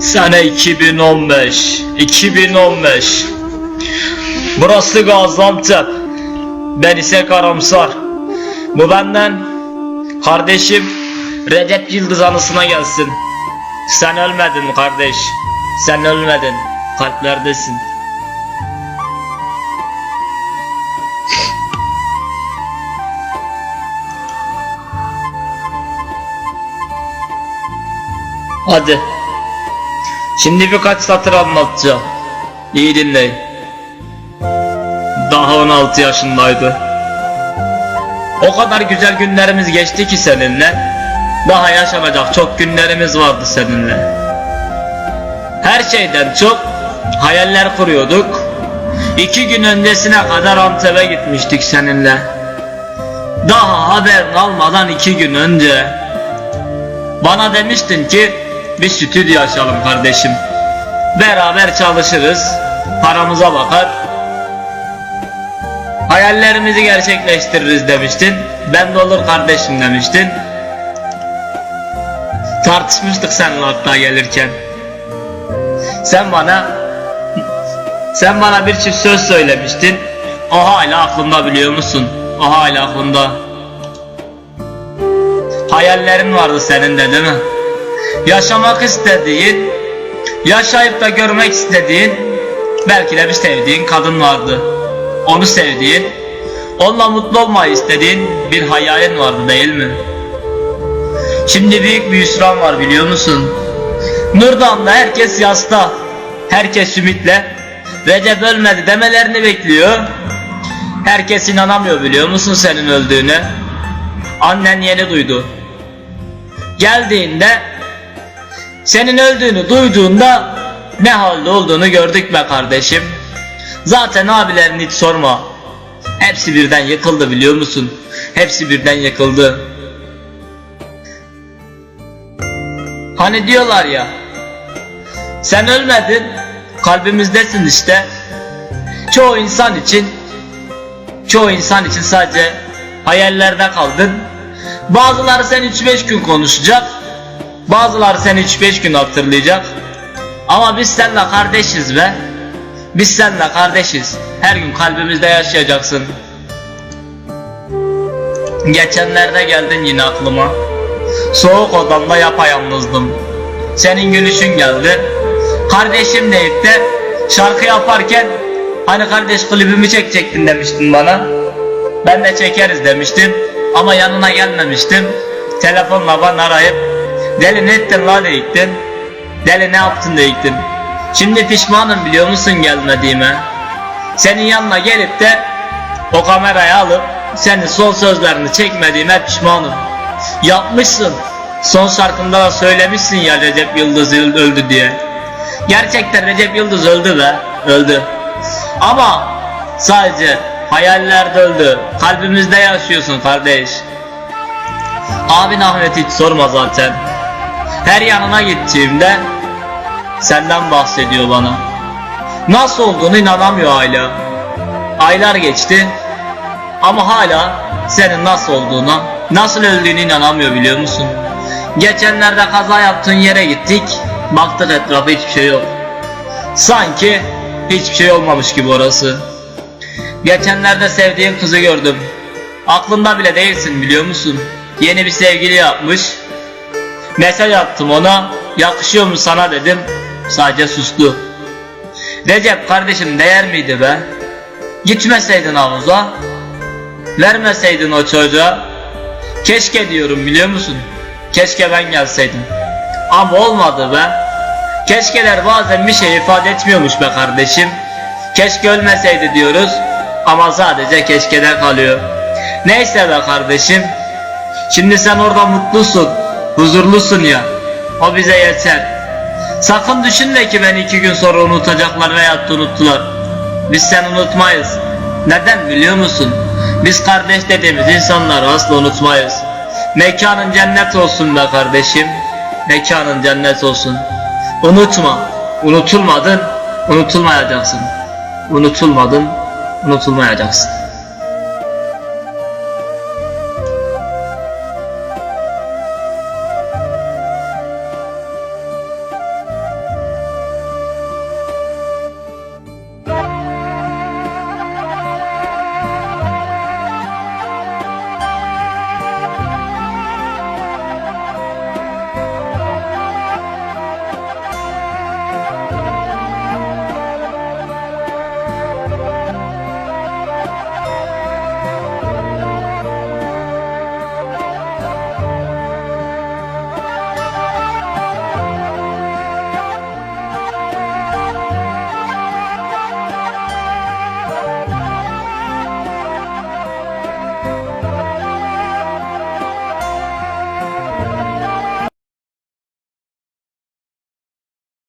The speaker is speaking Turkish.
Sene 2015. 2015. Burası Gaziantep. Ben ise Karamsar. Bu benden kardeşim Recep Yıldız anısına gelsin. Sen ölmedin kardeş. Sen ölmedin. Kalplerdesin. Hadi. Şimdi birkaç satır anlatacağım. İyi dinleyin. Daha 16 yaşındaydı. O kadar güzel günlerimiz geçti ki seninle. Daha yaşanacak çok günlerimiz vardı seninle. Her şeyden çok hayaller kuruyorduk. İki gün öncesine kadar Antep'e gitmiştik seninle. Daha haberin almadan iki gün önce bana demiştin ki bir stüdyo açalım kardeşim. Beraber çalışırız, paramıza bakar. Hayallerimizi gerçekleştiririz demiştin. Ben de olur kardeşim demiştin. Tartışmıştık seninle hatta gelirken. Sen bana sen bana bir çift söz söylemiştin. O hala aklımda biliyor musun? O hala aklımda. Hayallerin vardı senin de değil mi? Yaşamak istediğin, yaşayıp da görmek istediğin, belki de bir sevdiğin kadın vardı. Onu sevdiğin, onunla mutlu olmayı istediğin bir hayalin vardı değil mi? Şimdi büyük bir hüsran var biliyor musun? Nurdan'da herkes yasta, herkes ümitle Recep ölmedi demelerini bekliyor. Herkes inanamıyor biliyor musun senin öldüğüne? Annen yeni duydu. Geldiğinde senin öldüğünü duyduğunda ne halde olduğunu gördük be kardeşim. Zaten abilerini hiç sorma. Hepsi birden yıkıldı biliyor musun? Hepsi birden yıkıldı. Hani diyorlar ya sen ölmedin kalbimizdesin işte. Çoğu insan için çoğu insan için sadece hayallerde kaldın. Bazıları sen 3-5 gün konuşacak. Bazıları seni 3-5 gün hatırlayacak. Ama biz seninle kardeşiz be. Biz seninle kardeşiz. Her gün kalbimizde yaşayacaksın. Geçenlerde geldin yine aklıma. Soğuk odamda yapayalnızdım. Senin gülüşün geldi. Kardeşim deyip de şarkı yaparken hani kardeş klibimi çekecektin demiştin bana. Ben de çekeriz demiştim ama yanına gelmemiştim. Telefonla bana arayıp deli ne ettin la deyiktin. Deli ne yaptın deyiktin. Şimdi pişmanım biliyor musun gelmediğime. Senin yanına gelip de o kamerayı alıp senin son sözlerini çekmediğime pişmanım. Yapmışsın. Son şarkında da söylemişsin ya Recep Yıldız öldü diye. Gerçekten Recep Yıldız öldü be. Öldü. Ama sadece hayallerde öldü. Kalbimizde yaşıyorsun kardeş. Abin Ahmet hiç sorma zaten. Her yanına gittiğimde senden bahsediyor bana. Nasıl olduğunu inanamıyor hala. Aylar geçti ama hala senin nasıl olduğuna, nasıl öldüğünü inanamıyor biliyor musun? Geçenlerde kaza yaptığın yere gittik, baktık etrafı hiçbir şey yok. Sanki hiçbir şey olmamış gibi orası. Geçenlerde sevdiğin kızı gördüm. Aklında bile değilsin biliyor musun? Yeni bir sevgili yapmış. Mesaj attım ona, yakışıyor mu sana dedim. Sadece sustu. Recep kardeşim değer miydi be? Gitmeseydin havuza, vermeseydin o çocuğa. Keşke diyorum biliyor musun? Keşke ben gelseydim. Ama olmadı be. Keşkeler bazen bir şey ifade etmiyormuş be kardeşim. Keşke ölmeseydi diyoruz ama sadece keşkeler kalıyor. Neyse be kardeşim. Şimdi sen orada mutlusun, huzurlusun ya. O bize yeter. Sakın düşünme ki beni iki gün sonra unutacaklar veya unuttular. Biz seni unutmayız. Neden biliyor musun? Biz kardeş dediğimiz insanları asla unutmayız. Mekanın cennet olsun be kardeşim. Mekanın cennet olsun. Unutma. Unutulmadın, unutulmayacaksın. Unutulmadın, unutulmayacaksın.